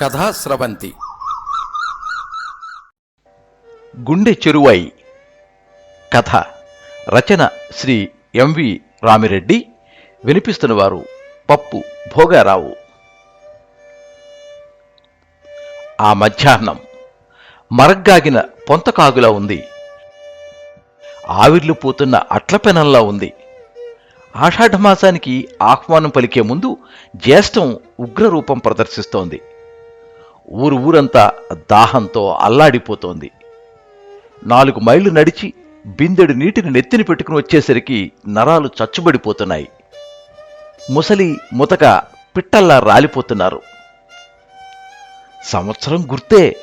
కథా స్రవంతి గుండె చెరువై కథ. రచన శ్రీ ఎంవి రామిరెడ్డి. వినిపిస్తున్నవారు పప్పు భోగారావు. ఆ మధ్యాహ్నం మరగ్గాగిన పొంతకాగులా ఉంది. ఆవిర్లు పోతున్న అట్లపెనంలా ఉంది. ఆషాఢమాసానికి ఆహ్వానం పలికే ముందు జ్యేష్టం ఉగ్రరూపం ప్రదర్శిస్తోంది. ఊరు ఊరంతా దాహంతో అల్లాడిపోతోంది. నాలుగు మైళ్ళు నడిచి బిందెడు నీటిని నెత్తిని పెట్టుకుని వచ్చేసరికి నరాలు చచ్చుబడిపోతున్నాయి. ముసలి ముతక పిట్టల్లా రాలిపోతున్నారు. సంవత్సరం గుర్తే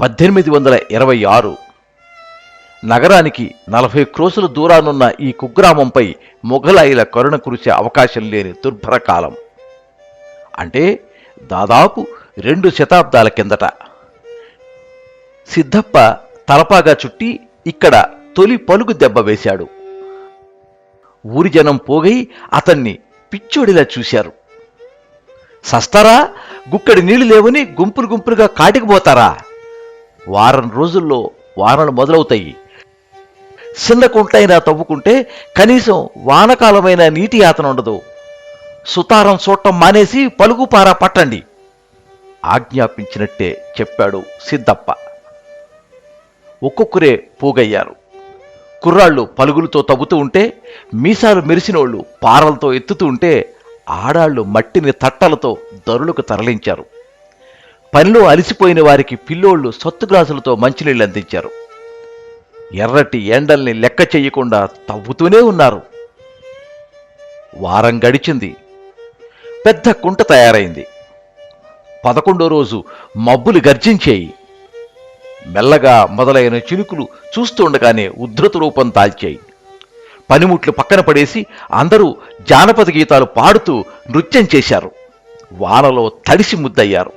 పద్దెనిమిది వందల ఇరవై ఆరు. నగరానికి నలభై క్రోసుల దూరానున్న ఈ కుగ్రామంపై మొఘలాయిల కరుణ కురిసే అవకాశం లేని దుర్భర కాలం. అంటే దాదాపు రెండు శతాబ్దాల కిందట. సిద్ధప్ప తలపాగా చుట్టి ఇక్కడ తొలి పలుగు దెబ్బ వేశాడు. ఊరి జనం పోగై అతన్ని పిచ్చోడిలా చూశారు. సస్తారా గుక్కడి నీళ్ళు లేవని గుంపులు గుంపులుగా కాటికి పోతారా? వారం రోజుల్లో వానలు మొదలవుతాయి. చిన్న కుంటైనా తవ్వుకుంటే కనీసం వానకాలమైన నీటి యాతన ఉండదు. సుతారం చూడటం మానేసి పలుగుపారా పట్టండి. ఆజ్ఞాపించినట్టే చెప్పాడు సిద్ధప్ప. ఒక్కొక్కరే పోగయ్యారు. కుర్రాళ్ళు పలుగులతో తవ్వుతూ ఉంటే మీసాలు మెరిసినోళ్ళు పారలతో ఎత్తుతూ ఉంటే ఆడాళ్ళు మట్టిని తట్టలతో దరులకు తరలించారు. పనిలో అలిసిపోయిన వారికి పిల్లోళ్ళు సత్తు గ్లాసులతో మంచినీళ్ళు అందించారు. ఎర్రటి ఎండల్ని లెక్క చెయ్యకుండా తవ్వుతూనే ఉన్నారు. వారం గడిచింది. పెద్ద కుంట తయారైంది. పదకొండో రోజు మబ్బులు గర్జించేయి. మెల్లగా మొదలైన చినుకులు చూస్తుండగానే ఉద్ధృత రూపం దాల్చాయి పనిముట్లు పక్కన పడేసి అందరూ జానపద గీతాలు పాడుతూ నృత్యం చేశారు. వానలో తడిసి ముద్దయ్యారు.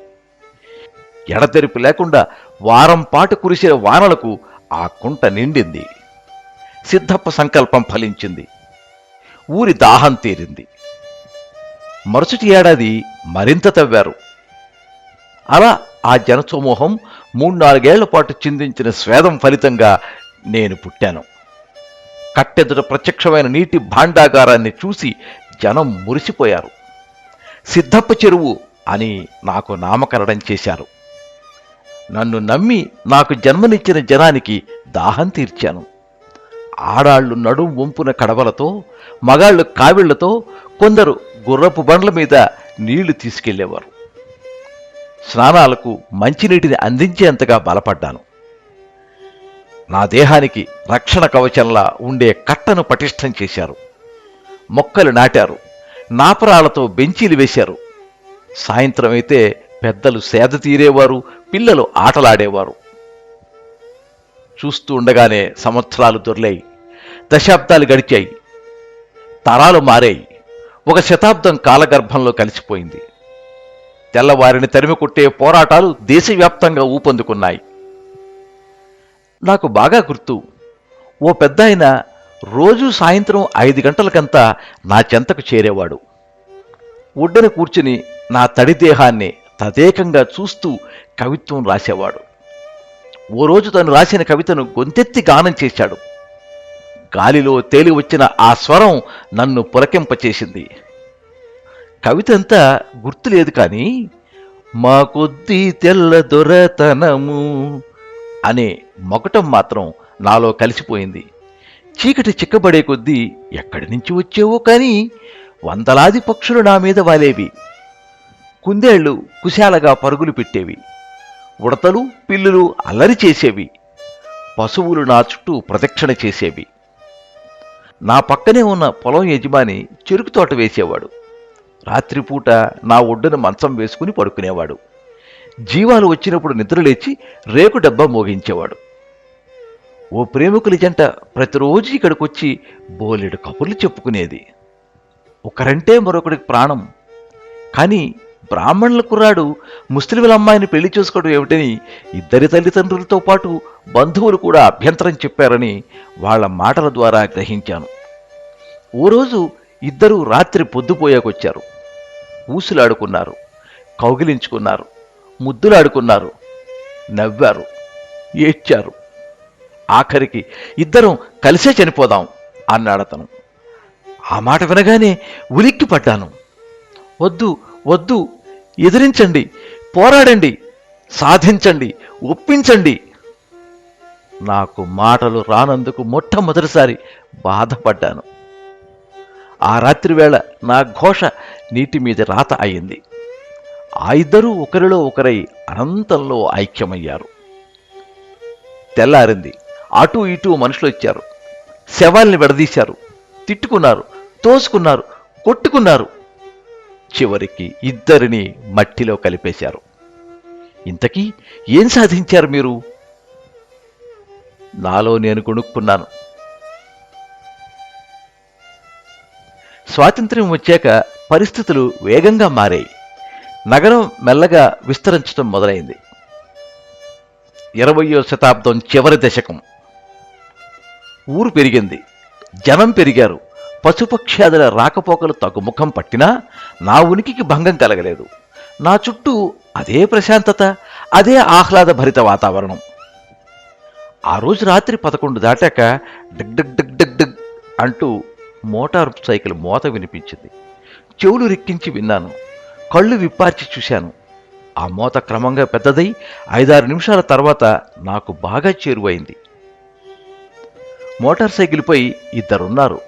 ఎడతెరిపి లేకుండా వారం పాటు కురిసిన వానలకు ఆ కుంట నిండింది. సిద్ధప్ప సంకల్పం ఫలించింది. ఊరి దాహం తీరింది. మరుసటి ఏడాది మరింత తవ్వారు. అలా ఆ జనసమూహం మూడు నాలుగేళ్ళ పాటు చిందించిన స్వేదం ఫలితంగా నేను పుట్టాను. కట్టెదుట ప్రత్యక్షమైన నీటి భాండాగారాన్ని చూసి జనం మురిసిపోయారు. సిద్ధప్ప చెరువు అని నాకు నామకరణం చేశారు. నన్ను నమ్మి నాకు జన్మనిచ్చిన జనానికి దాహం తీర్చాను. ఆడాళ్ళు నడుం వంపున కడవలతో మగాళ్ళు కావిళ్ళతో కొందరు గుర్రపు బండ్ల మీద నీళ్ళు తీసుకెళ్ళేవారు. స్నానాలకు మంచినీటిని అందించేంతగా బలపడ్డాను. నా దేహానికి రక్షణ కవచంలా ఉండే కట్టను పటిష్టం చేశారు. మొక్కలు నాటారు. నాపరాలతో బెంచీలు వేశారు. సాయంత్రం అయితే పెద్దలు సేద తీరేవారు పిల్లలు ఆటలాడేవారు. చూస్తూ ఉండగానే సంవత్సరాలు దొర్లాయి. దశాబ్దాలు గడిచాయి. తరాలు మారాయి. ఒక శతాబ్దం కాలగర్భంలో కలిసిపోయింది. తెల్లవారిని తరిమి కొట్టే పోరాటాలు దేశవ్యాప్తంగా ఊపందుకున్నాయి. నాకు బాగా గుర్తు ఓ పెద్దాయన రోజు సాయంత్రం ఐదు గంటలకంతా నా చెంతకు చేరేవాడు. ఒడ్డున కూర్చుని నా తడి దేహాన్ని తదేకంగా చూస్తూ కవిత్వం రాసేవాడు. ఓ రోజు తను రాసిన కవితను గొంతెత్తి గానం చేశాడు. గాలిలో తేలి వచ్చిన ఆ స్వరం నన్ను పులకింపచేసింది. కవిత అంతా గుర్తులేదు కానీ మా కొద్ది తెల్ల దొరతనము అనే మొకటం మాత్రం నాలో కలిసిపోయింది. చీకటి చిక్కబడే కొద్దీ ఎక్కడి నుంచి వచ్చేవో కానీ వందలాది పక్షులు నా మీద వాలేవి. కుందేళ్ళు కుశాలగా పరుగులు పెట్టేవి. ఉడతలు పిల్లులు అల్లరి చేసేవి. పశువులు నా చుట్టూ ప్రదక్షిణ చేసేవి. నా పక్కనే ఉన్న పొలం యజమాని చెరుకు తోట వేసేవాడు. రాత్రిపూట నా ఒడ్డున మంచం వేసుకుని పడుకునేవాడు. జీవాలు వచ్చినప్పుడు నిద్రలేచి రేకు డబ్బా మోగించేవాడు. ఓ ప్రేమికుల జంట ప్రతిరోజు ఇక్కడికొచ్చి బోలెడు కబుర్లు చెప్పుకునేది. ఒకరంటే మరొకడికి ప్రాణం. కానీ బ్రాహ్మణుల కుర్రాడు ముస్లింల అమ్మాయిని పెళ్ళి చేసుకోవడం ఏమిటని ఇద్దరి తల్లిదండ్రులతో పాటు బంధువులు కూడా అభ్యంతరం చెప్పారని వాళ్ళ మాటల ద్వారా గ్రహించాను. ఓ రోజు ఇద్దరూ రాత్రి పొద్దుపోయాకొచ్చారు ఊసులాడుకున్నారు. కౌగిలించుకున్నారు. ముద్దులాడుకున్నారు. నవ్వారు. ఏడ్చారు. ఆఖరికి ఇద్దరం కలిసే చనిపోదాం అన్నాడతను ఆ మాట వినగానే ఉలిక్కి పడ్డాను వద్దు వద్దు ఎదిరించండి పోరాడండి సాధించండి ఒప్పించండి. నాకు మాటలు రానందుకు మొట్టమొదటిసారి బాధపడ్డాను. ఆ రాత్రివేళ నా ఘోష నీటి మీద రాత అయింది. ఆ ఇద్దరూ ఒకరిలో ఒకరై అనంతంలో ఐక్యమయ్యారు. తెల్లారింది. అటు ఇటు మనుషులు వచ్చారు. శవాల్ని విడదీశారు. తిట్టుకున్నారు. తోసుకున్నారు. కొట్టుకున్నారు. చివరికి ఇద్దరిని మట్టిలో కలిపేశారు. ఇంతకీ ఏం సాధించారు మీరు? నాలో నేను కొనుక్కున్నాను. స్వాతంత్ర్యం వచ్చాక పరిస్థితులు వేగంగా మారాయి. నగరం మెల్లగా విస్తరించడం మొదలైంది. ఇరవయో శతాబ్దం చివరి దశకం. ఊరు పెరిగింది. జనం పెరిగారు. పశుపక్ష్యాదుల రాకపోకలు తగ్గుముఖం పట్టినా నా ఉనికికి భంగం కలగలేదు. నా చుట్టూ అదే ప్రశాంతత అదే ఆహ్లాదభరిత వాతావరణం. ఆ రోజు రాత్రి పదకొండు దాటాక డిగ్ డిగ్ డిగ్ డిగ్ డిగ్ అంటూ మోటార్ సైకిల్ మోత వినిపించింది. చెవులు రిక్కించి విన్నాను. కళ్ళు విప్పార్చి చూశాను. ఆ మోత క్రమంగా పెద్దదై ఐదారు నిమిషాల తర్వాత నాకు బాగా చేరువైంది. మోటార్ సైకిల్పై ఇద్దరున్నారు.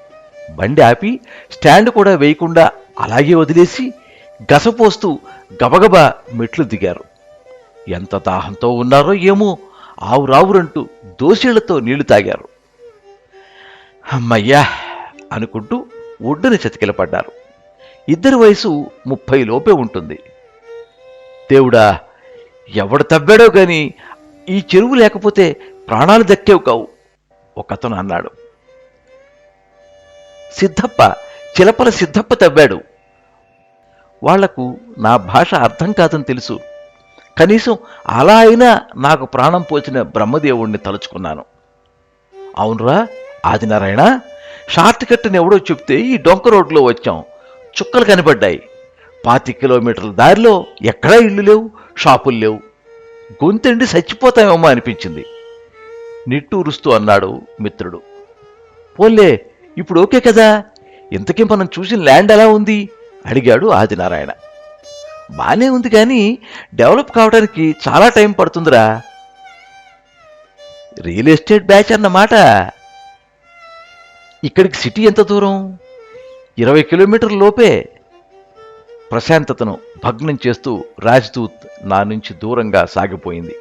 బండి ఆపి స్టాండ్ కూడా వేయకుండా అలాగే వదిలేసి గసపోస్తూ గబగబా మెట్లు దిగారు. ఎంత దాహంతో ఉన్నారో ఏమో ఆవురావురంటూ దోసిళ్ళతో నీళ్ళు తాగారు. అమ్మయ్యా! అనుకుంటూ ఒడ్డున చతికిలపడ్డారు ఇద్దరి వయసు ముప్పై లోపే ఉంటుంది. దేవుడా ఎవడు తబ్బాడో గాని ఈ చెరువు లేకపోతే ప్రాణాలు దక్కేవు కావు ఒకతను అన్నాడు. సిద్ధప్ప చిలపల సిద్ధప్ప తవ్వాడు. వాళ్ళకు నా భాష అర్థం కాదని తెలుసు. కనీసం అలా అయినా నాకు ప్రాణం పోచిన బ్రహ్మదేవుణ్ణి తలుచుకున్నాను. అవునరా ఆదినారాయణ? షార్ట్ కట్ని ఎవడో చెప్తే ఈ డొంక రోడ్లో వచ్చాం. చుక్కలు కనబడ్డాయి. పాతి కిలోమీటర్ల దారిలో ఎక్కడా ఇళ్ళు లేవు షాపులు లేవు. గొంతెండి చచ్చిపోతామేమో అనిపించింది. నిట్టూరుస్తూ అన్నాడు మిత్రుడు. పోన్లే ఇప్పుడు ఓకే కదా? ఇంతకీ మనం చూసిన ల్యాండ్ ఎలా ఉంది? అడిగాడు ఆదినారాయణ. బానే ఉంది కానీ డెవలప్ కావడానికి చాలా టైం పడుతుందిరా. రియల్ ఎస్టేట్ బ్యాచ్ అన్నమాట. ఇక్కడికి సిటీ ఎంత దూరం? ఇరవై కిలోమీటర్ లోపే. ప్రశాంతతను భగ్నం చేస్తూ రాజ్దూత్ నా నుంచి దూరంగా సాగిపోయింది.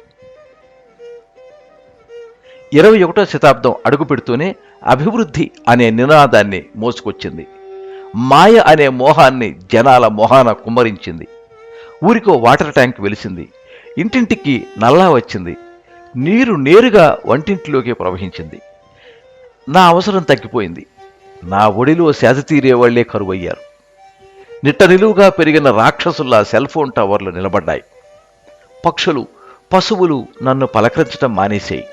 ఇరవై ఒకటో శతాబ్దం అడుగుపెడుతూనే అభివృద్ధి అనే నినాదాన్ని మోసుకొచ్చింది. మాయ అనే మోహాన్ని జనాల మొహాన కుమ్మరించింది. ఊరికో వాటర్ ట్యాంక్ వెలిసింది. ఇంటింటికి నల్లా వచ్చింది. నీరు నేరుగా వంటింటిలోకి ప్రవహించింది. నా అవసరం తగ్గిపోయింది. నా ఒడిలో సేద తీరేవాళ్ళే కరువయ్యారు. నిట్ట నిలువుగా పెరిగిన రాక్షసుల్లా సెల్ ఫోన్ టవర్లు నిలబడ్డాయి. పక్షులు పశువులు నన్ను పలకరించడం మానేశాయి.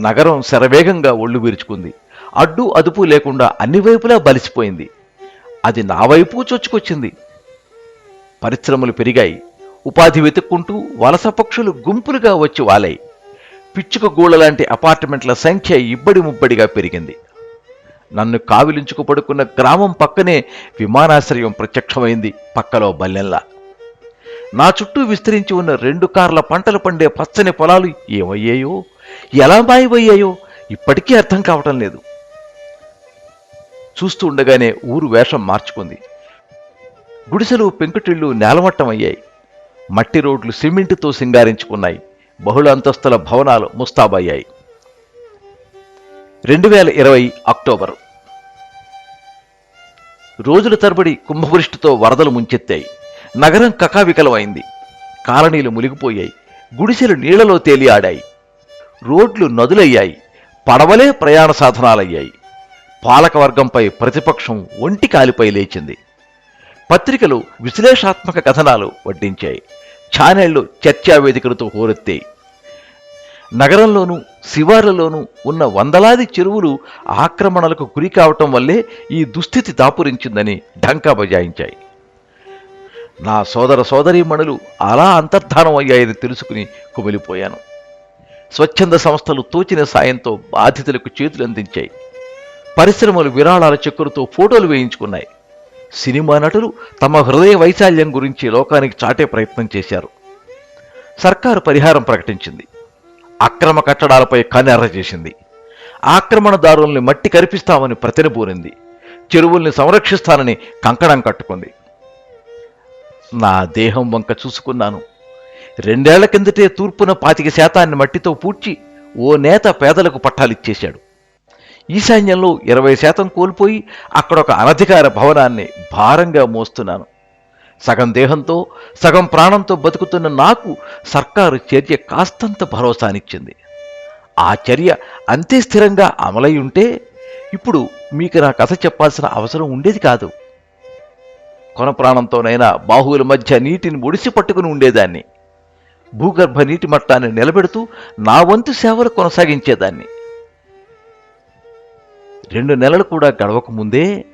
నగరం శరవేగంగా ఒళ్ళు విరుచుకుంది. అడ్డు అదుపు లేకుండా అన్ని వైపులా బలిసిపోయింది. అది నా వైపు చొచ్చుకొచ్చింది. పరిశ్రమలు పెరిగాయి. ఉపాధి వెతుక్కుంటూ వలస పక్షులు గుంపులుగా వచ్చి వాలాయి. పిచ్చుక గూళ్ళ లాంటి అపార్ట్మెంట్ల సంఖ్య ఇబ్బడి ముబ్బడిగా పెరిగింది. నన్ను కావిలించుకు పడుకున్న గ్రామం పక్కనే విమానాశ్రయం ప్రత్యక్షమైంది పక్కలో బల్లెల్లా. నా చుట్టూ విస్తరించి ఉన్న రెండు కార్ల పంటలు పండే పచ్చని పొలాలు ఏమయ్యాయో ఎలా మాయమయ్యాయో ఇప్పటికీ అర్థం కావటం లేదు. చూస్తూ ఉండగానే ఊరు వేషం మార్చుకుంది. గుడిసెలు పెంకుటిళ్ళు నేలమట్టమయ్యాయి. మట్టి రోడ్లు సిమెంటుతో సింగారించుకున్నాయి. బహుళ అంతస్తుల భవనాలు ముస్తాబయ్యాయి. రెండు వేల ఇరవై అక్టోబర్. రోజుల తరబడి కుంభవృష్టితో వరదలు ముంచెత్తాయి. నగరం కకావికలమైంది. కాలనీలు మునిగిపోయాయి. గుడిసెలు నీళ్ళలో తేలి ఆడాయి రోడ్లు నదులయ్యాయి. పడవలే ప్రయాణ సాధనాలయ్యాయి. పాలకవర్గంపై ప్రతిపక్షం ఒంటి కాలిపై లేచింది. పత్రికలు విశ్లేషాత్మక కథనాలు వడ్డించాయి. ఛానళ్ళు చర్చా వేదికలతో హోరెత్తాయి. నగరంలోనూ శివార్లలోనూ ఉన్న వందలాది చెరువులు ఆక్రమణలకు గురి కావటం వల్లే ఈ దుస్థితి దాపురించిందని ఢంకా బజాయించాయి. నా సోదర సోదరీమణులు అలా అంతర్ధానం అయ్యాయని తెలుసుకుని కుమిలిపోయాను. స్వచ్ఛంద సంస్థలు తోచిన సాయంతో బాధితులకు చేతులు అందించాయి పరిశ్రమలు విరాళాల చెక్కులతో ఫోటోలు వేయించుకున్నాయి. సినిమా నటులు తమ హృదయ వైశాల్యం గురించి లోకానికి చాటే ప్రయత్నం చేశారు. సర్కారు పరిహారం ప్రకటించింది. అక్రమ కట్టడాలపై కన్నెర్ర చేసింది. ఆక్రమణదారుల్ని మట్టి కరిపిస్తామని ప్రతినబూరింది చెరువుల్ని సంరక్షిస్తానని కంకణం కట్టుకుంది. నా దేహం వంక చూసుకున్నాను. రెండేళ్ళ కిందటే తూర్పున పాతిక శాతాన్ని మట్టితో పూడ్చి ఓ నేత పేదలకు పట్టాలిచ్చేశాడు ఈశాన్యంలో ఇరవై శాతం కోల్పోయి అక్కడ ఒక అనధికార భవనాన్ని భారంగా మోస్తున్నాను. సగం దేహంతో సగం ప్రాణంతో బతుకుతున్న నాకు సర్కారు చర్య కాస్తంత భరోసానిచ్చింది. ఆ చర్య అంతే స్థిరంగా అమలై ఉంటే ఇప్పుడు మీకు నా కథ చెప్పాల్సిన అవసరం ఉండేది కాదు. కొన ప్రాణంతోనైనా బాహువుల మధ్య నీటిని ఒడిసి పట్టుకుని ఉండేదాన్ని. భూగర్భ నీటి మట్టాన్ని నిలబెడుతూ నా వంతు సేవలు కొనసాగించేదాన్ని. రెండు నెలలు కూడా గడవక ముందే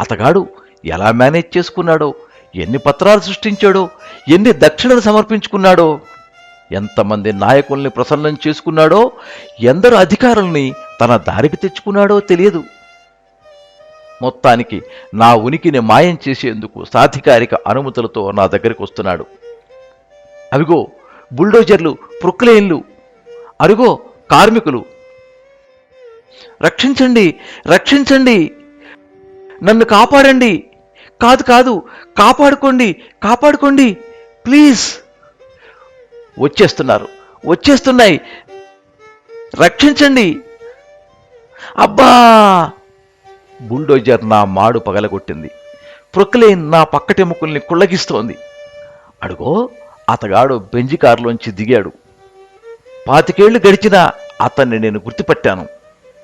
అతగాడు ఎలా మేనేజ్ చేసుకున్నాడో ఎన్ని పత్రాలు సృష్టించాడో ఎన్ని దక్షిణలు సమర్పించుకున్నాడో ఎంతమంది నాయకుల్ని ప్రసన్నం చేసుకున్నాడో ఎందరు అధికారుల్ని తన దారికి తెచ్చుకున్నాడో తెలియదు. మొత్తానికి నా ఉనికిని మాయం చేసేందుకు సాధికారిక అనుమతులతో నా దగ్గరికి వస్తున్నాడు. అవిగో బుల్డోజర్లు ప్రొక్లేన్లు అరుగో కార్మికులు రక్షించండి రక్షించండి. నన్ను కాపాడండి. కాదు కాదు కాపాడుకోండి కాపాడుకోండి. ప్లీజ్. వచ్చేస్తున్నారు వచ్చేస్తున్నాయి. రక్షించండి. అబ్బా! బుల్డోజర్ నా మాడు పగలగొట్టింది. ప్రొక్లేన్ నా పక్కటెముకల్ని కుళ్ళగిస్తోంది. అడుగో అతగాడు బెంజి కారులోంచి దిగాడు. పాతికేళ్ళు గడిచినా అతన్ని నేను గుర్తుపట్టాను.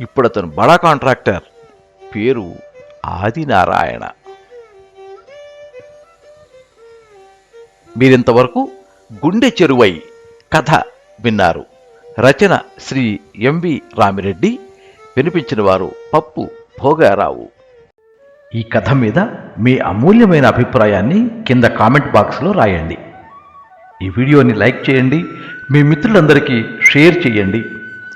ఇప్పుడు అతను బడా కాంట్రాక్టర్. పేరు ఆదినారాయణ. మీరింతవరకు గుండె చెరువై కథ విన్నారు. రచన శ్రీ ఎంవి రామిరెడ్డి. వినిపించిన వారు పప్పు భోగారావు. ఈ కథ మీద మీ అమూల్యమైన అభిప్రాయాన్ని కింద కామెంట్ బాక్స్లో రాయండి. ఈ వీడియోని లైక్ చేయండి. మీ మిత్రులందరికీ షేర్ చేయండి.